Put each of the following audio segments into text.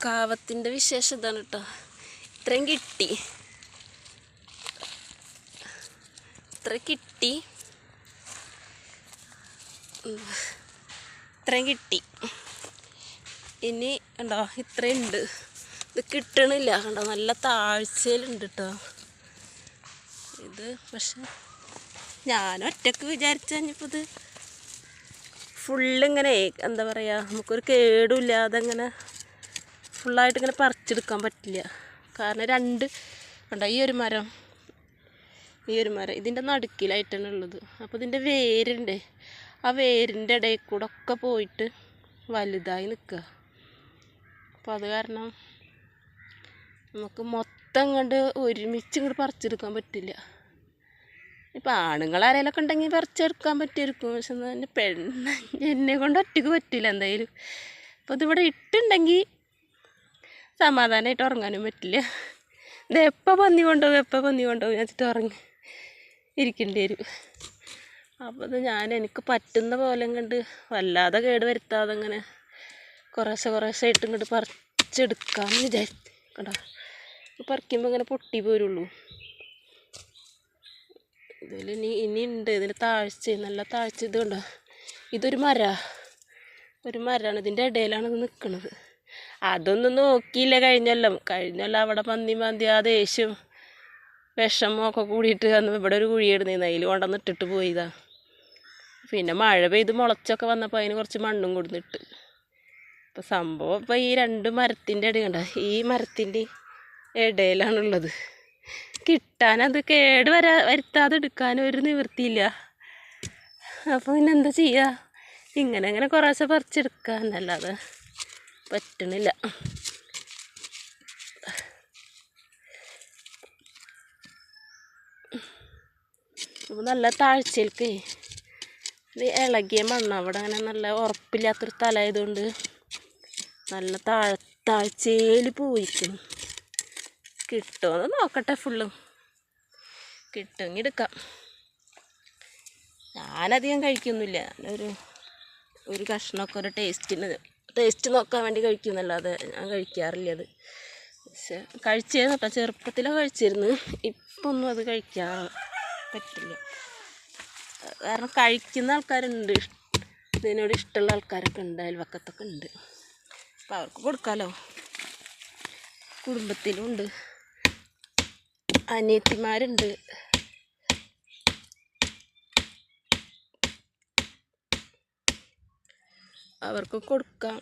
കാവത്തിന്റെ വിശേഷം ഇതാണ് കേട്ടോ. ഇത്രയും കിട്ടി. ഇത്ര കിട്ടി. ഇത്രയും കിട്ടി. ഇനി ഉണ്ടോ ഇത്രയും ഉണ്ട്. ഇത് കിട്ടണില്ല. കണ്ടോ നല്ല താഴ്ചയിലുണ്ട് കേട്ടോ. ഇത് പക്ഷെ ഞാൻ ഒറ്റയ്ക്ക് വിചാരിച്ച കഴിഞ്ഞപ്പോൾ ഇത് ഫുള്ളിങ്ങനെ എന്താ പറയുക നമുക്കൊരു കേടുമില്ലാതെ ഇങ്ങനെ ഫുള്ളായിട്ട് ഇങ്ങനെ പറിച്ചെടുക്കാൻ പറ്റില്ല. കാരണം രണ്ട് കണ്ടോ ഈ ഒരു മരം ഈ ഒരു മരം ഇതിന്റെ നടുക്കിലായിട്ടാണ് ഉള്ളത്. അപ്പോൾ ഇതിന്റെ വേരുണ്ട് ആ വേരിന്റെ ഇടയിൽ കൂടെ ഒക്കെ പോയിട്ട് വലുതായി നിൽക്കുക. അപ്പോൾ അത് കാരണം നമുക്ക് മൊത്തം കണ്ട് ഒരുമിച്ച് ഇങ്ങോട്ട് പറിച്ചെടുക്കാൻ പറ്റില്ല. ഇപ്പം ആണുങ്ങൾ ആരെങ്കിലൊക്കെ ഉണ്ടെങ്കിൽ പറിച്ചെടുക്കാൻ പറ്റിയിരിക്കും. പക്ഷെ പെണ്ണ് എന്നെ കൊണ്ട് ഒറ്റയ്ക്ക് പറ്റില്ല എന്തായാലും. അപ്പോൾ ഇതിവിടെ ഇട്ടുണ്ടെങ്കിൽ സമാധാനമായിട്ട് ഉറങ്ങാനും പറ്റില്ല. ഇത് എപ്പോൾ പന്നി കൊണ്ടുപോകും എപ്പോൾ പന്നി കൊണ്ടുപോകും വെച്ചിട്ട് ഉറങ്ങി ഇരിക്കേണ്ടി വരും. അപ്പോൾ ഇത് ഞാൻ എനിക്ക് പറ്റുന്ന പോലെ കണ്ട് വല്ലാതെ കേട് വരുത്താതെ ഇങ്ങനെ കുറേശ്ശെ കുറേശ്ശെ ആയിട്ട് ഇങ്ങോട്ട് പറിച്ചെടുക്കാമെന്ന് വിചാരിച്ചു. കേട്ടോ പറിക്കുമ്പോൾ ഇങ്ങനെ പൊട്ടി പോരുള്ളൂ. ഇതിൽ ഇനി ഇനി ഉണ്ട് ഇതിൽ താഴ്ച നല്ല താഴ്ച ഇത് കണ്ടോ? ഇതൊരു മര. ഒരു മരമാണ് ഇതിന്റെ ഇടയിലാണ് ഇത് നിൽക്കുന്നത് അതൊന്നും നോക്കിയില്ല. കഴിഞ്ഞല്ലോ. കഴിഞ്ഞല്ലോ അവിടെ പന്നി മാന്തി ആ ദേഷ്യം വിഷമമൊക്കെ കൂടിയിട്ട് അന്ന് ഇവിടെ ഒരു കുഴിയിടുന്നതിന് അതിൽ കൊണ്ടുവന്ന് ഇട്ടിട്ട് പോയതാ. പിന്നെ മഴ പെയ്ത് മുളച്ചൊക്കെ വന്നപ്പോൾ അതിന് കുറച്ച് മണ്ണും കൊടുന്നിട്ട് അപ്പോൾ സംഭവം ഇപ്പോൾ ഈ രണ്ട് മരത്തിന്റെ ഇടയിൽ കണ്ട? ഈ മരത്തിന്റെ ഇടയിലാണുള്ളത്. കിട്ടാനത് കേട് വരാ വരുത്താതെ എടുക്കാൻ ഒരു നിവൃത്തിയില്ല. അപ്പോൾ പിന്നെ എന്താ ചെയ്യുക ഇങ്ങനെ അങ്ങനെ കുറേശ്ശെ പറിച്ചെടുക്കുക എന്നല്ലാതെ. പറ്റണില്ല. നല്ല താഴ്ചയിലേക്ക് ഇത് ഇളകിയ മണ്ണാണ് അവിടെ അങ്ങനെ നല്ല ഉറപ്പില്ലാത്തൊരു സ്ഥലമായതുകൊണ്ട് നല്ല താഴ താഴ്ചയിൽ പോയിരിക്കുന്നു. കിട്ടുമെന്ന് നോക്കട്ടെ ഫുള്ളും കിട്ടുമെങ്കിൽ എടുക്കാം. ഞാനധികം കഴിക്കൊന്നുമില്ല. ഒരു ഒരു കഷ്ണമൊക്കെ ഒരു ടേസ്റ്റിന് ടേസ്റ്റ് നോക്കാൻ വേണ്ടി കഴിക്കുന്നല്ലാതെ ഞാൻ കഴിക്കാറില്ല അത്. പക്ഷേ കഴിച്ചിരുന്നു കേട്ടോ ചെറുപ്പത്തിലൊക്കെ കഴിച്ചിരുന്നു. ഇപ്പം ഒന്നും അത് കഴിക്കാൻ പറ്റില്ല. കാരണം കഴിക്കുന്ന ആൾക്കാരുണ്ട്. ഇതിനോട് ഇഷ്ടമുള്ള ആൾക്കാരൊക്കെ ഉണ്ട് അയൽവക്കത്തൊക്കെ ഉണ്ട്. അപ്പം അവർക്ക് കൊടുക്കാമല്ലോ കുടുംബത്തിലും ഉണ്ട്. അനിയത്തിമാരുണ്ട്. അവർക്ക് കൊടുക്കാം.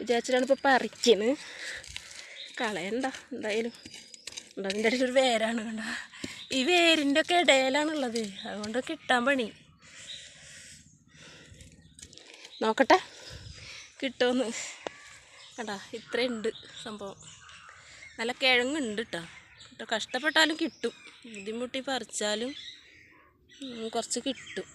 വിചാരിച്ചിട്ടാണ് ഇപ്പോൾ പറിക്കുന്നത് കളയണ്ട എന്തായാലും. ഉണ്ട് അതിന്റെ ഇടയിൽ ഒരു വേരാണ് കണ്ട. ഈ വേരിന്റെ ഒക്കെ ഇടയിലാണുള്ളത്. അതുകൊണ്ട് കിട്ടാൻ പണി. നോക്കട്ടെ. കിട്ടുമെന്ന് കണ്ടാ ഇത്രയുണ്ട് സംഭവം. നല്ല കിഴങ്ങുണ്ട് കേട്ടോ കേട്ടോ കഷ്ടപ്പെട്ടാലും കിട്ടും. ബുദ്ധിമുട്ടി പറിച്ചാലും കുറച്ച് കിട്ടും.